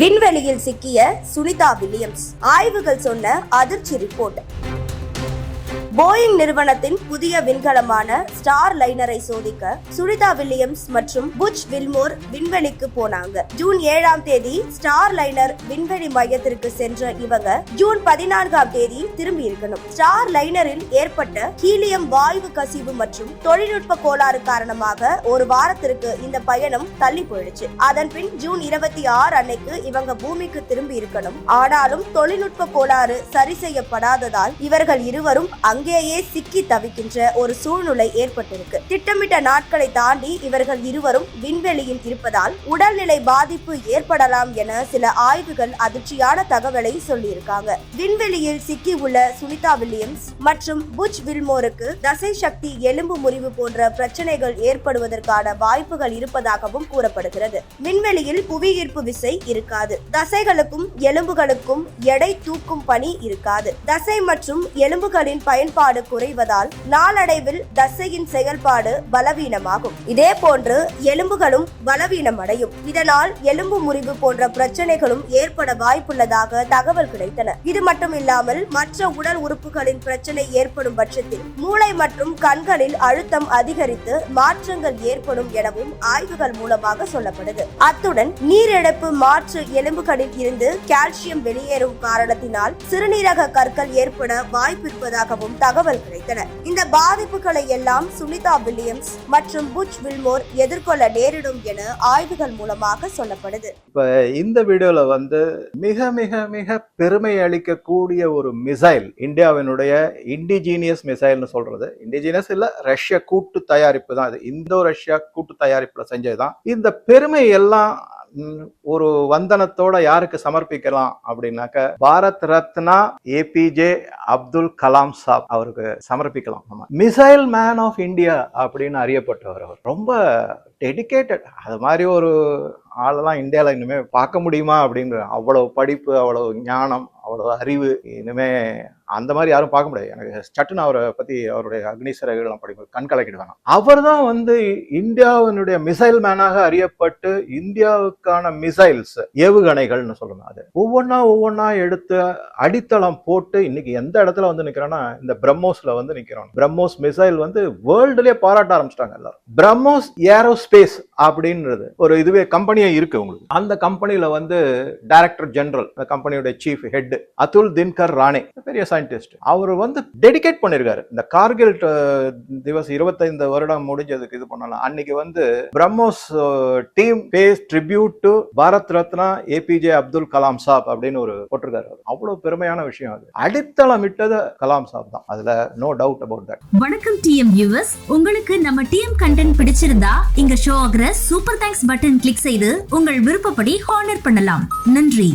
விண்வெளியில் சிக்கிய சுனிதா வில்லியம்ஸ். ஆய்வுகள் சொன்ன அதிர்ச்சி ரிப்போர்ட். போயிங் நிறுவனத்தின் புதிய விண்கலமான ஸ்டார் லைனரை சோதிக்க சுனிதா வில்லியம்ஸ் மற்றும் புட்ச் வில்மோர் விண்வெளிக்கு போனாங்க. ஜூன் ஏழாம் தேதி ஸ்டார் லைனர் விண்வெளி மையத்திற்கு சென்ற இவங்க ஜூன் பதினான்காம் தேதி திரும்பி இருக்கணும். ஸ்டார் லைனரில் ஏற்பட்ட ஹீலியம் வாயு கசிவு மற்றும் தொழில்நுட்ப கோளாறு காரணமாக ஒரு வாரத்திற்கு இந்த பயணம் தள்ளி போயிடுச்சு. அதன் பின் ஜூன் இருபத்தி ஆறு அன்னைக்கு இவங்க பூமிக்கு திரும்பி இருக்கணும். ஆனாலும் தொழில்நுட்ப கோளாறு சரி செய்யப்படாததால் இவர்கள் இருவரும் அங்கேயே சிக்கி தவிக்கின்ற ஒரு சூழ்நிலை ஏற்பட்டிருக்கு. திட்டமிட்ட நாட்களை தாண்டி இவர்கள் இருவரும் விண்வெளியில் இருப்பதால் உடல்நிலை பாதிப்பு ஏற்படலாம் என சில ஆய்வுகள் அதிர்ச்சியான தகவலை சொல்லியிருக்காங்க. விண்வெளியில் சிக்கி உள்ள சுனிதா வில்லியம்ஸ் மற்றும் புஜ் வில்மோருக்கு தசை சக்தி எலும்பு முறிவு போன்ற பிரச்சனைகள் ஏற்படுவதற்கான வாய்ப்புகள் இருப்பதாகவும் கூறப்படுகிறது. விண்வெளியில் புவியீர்ப்பு விசை இருக்காது. தசைகளுக்கும் எலும்புகளுக்கும் எடை தூக்கும் பணி இருக்காது. தசை மற்றும் எலும்புகளின் பயன் பயன்பாடு குறைவதால் நாளடைவில் தசையின் செயல்பாடு பலவீனமாகும். இதே போன்று எலும்புகளும் பலவீனம் அடையும் இதனால் எலும்பு முறிவு போன்ற பிரச்சனைகளும் ஏற்பட வாய்ப்புள்ளதாக தகவல் கிடைத்தன. இது மட்டும் இல்லாமல் மற்ற உடல் உறுப்புகளின் பிரச்சனை ஏற்படும் பட்சத்தில் மூளை மற்றும் கண்களில் அழுத்தம் அதிகரித்து மாற்றங்கள் ஏற்படும் எனவும் ஆய்வுகள் மூலமாக சொல்லப்படுது. அத்துடன் நீரிழப்பு மாற்று எலும்புகளில் இருந்து கால்சியம் வெளியேறும் காரணத்தினால் சிறுநீரக கற்கள் ஏற்பட வாய்ப்பிருப்பதாகவும் தகவல் கிடைத்தன. இந்த பாதிப்புகளை எல்லாம் சுனிதா வில்லியம்ஸ் மற்றும் புட்ச் வில்மோர் எதிர்கொள்ள நேரிடும் என ஆய்வுகள் மூலமாக சொல்லப்படுது. இப்ப இந்த வீடியோல வந்து மிக மிக மிக பெருமை அளிக்கக்கூடிய ஒரு மிசைல் இந்தியாவினுடைய இண்டிஜீனியஸ் மிசைல்னு சொல்றது. இண்டிஜீனியஸ் இல்ல ரஷ்ய கூட்டு தயாரிப்பு தான் இது. இந்தோ ரஷ்யா கூட்டு தயாரிப்புல செஞ்சதுதான். இந்த பெருமை எல்லாம் ஒரு வந்தனத்தோட யாருக்கு சமர்ப்பிக்கலாம் அப்படின்னாக்க பாரத் ரத்னா ஏபிஜே அப்துல் கலாம் சாப் அவருக்கு சமர்ப்பிக்கலாம். நம்ம மிசைல் மேன் ஆஃப் இந்தியா அப்படின்னு அறியப்பட்டவர் அவர். ரொம்ப டெடிகேட்டட் அது மாதிரி ஒரு ஆளெல்லாம் இந்தியாவில் இன்னுமே பார்க்க முடியுமா அப்படின்ற அவ்வளவு படிப்பு அவ்வளவு ஞானம் அவ்வளோ அறிவு இனிமே அந்த மாதிரி யாரும் பார்க்க முடியாது. எனக்கு சட்டுன்னு அவரை பத்தி அவருடைய அக்னி சிறகுலாம் படிக்கும் கண் கலக்கிடுவாங்க அவர் தான் வந்து இந்தியாவினுடைய மிசைல் மேனாக அறியப்பட்டு இந்தியாவுக்கான மிசைல்ஸ் ஏவுகணைகள்னு சொல்லணும் அது. ஒவ்வொன்றா ஒவ்வொன்றா எடுத்து அடித்தளம் போட்டு இன்னைக்கு எந்த இடத்துல வந்து நிக்கிறோம்னா இந்த பிரம்மோஸ்ல வந்து நிக்கிறோம் பிரம்மோஸ் மிசைல் வந்து வேர்ல்டுலயே பாராட்ட ஆரம்பிச்சிட்டாங்க எல்லாரும். பிரம்மோஸ் ஏரோஸ்பேஸ் அப்படின்றது ஒரு இதுவே கம்பெனியே இருக்கு உங்களுக்கு. அந்த கம்பெனியில் வந்து டைரக்டர் ஜெனரல் அந்த கம்பெனியோட சீஃப் ஹெட் அதுல் தின்கர் ராணே பெரிய சயின்டிஸ்ட் அவர் வந்து டெடிகேட் பண்ணிருக்காரு. இந்த கார்கில் திவஸ் இருபத்தைந்து வருடம் முடிஞ்சதுக்கு இது பண்ணலாம். அன்னைக்கு வந்து BrahMos team pays tribute to Bharat Ratna APJ Abdul Kalam sahab அப்படின்னு ஒரு போட்டிருக்காரு அவ்வளவு பெருமையான விஷயம் அது. அடித்தளம் இட்டது கலாம் சாப் தான். அதுல நோ டவுட் அபவுட் தட் வணக்கம் டிஎம் வியூவர்ஸ் உங்களுக்கு நம்ம டிஎம் கண்டென்ட் பிடிச்சிருந்தா இங்க ஷோ ஆகிற சூப்பர் தேங்க்ஸ் பட்டன் கிளிக் செய்து உங்கள் விருப்பப்படி ஹானர் பண்ணலாம். நன்றி.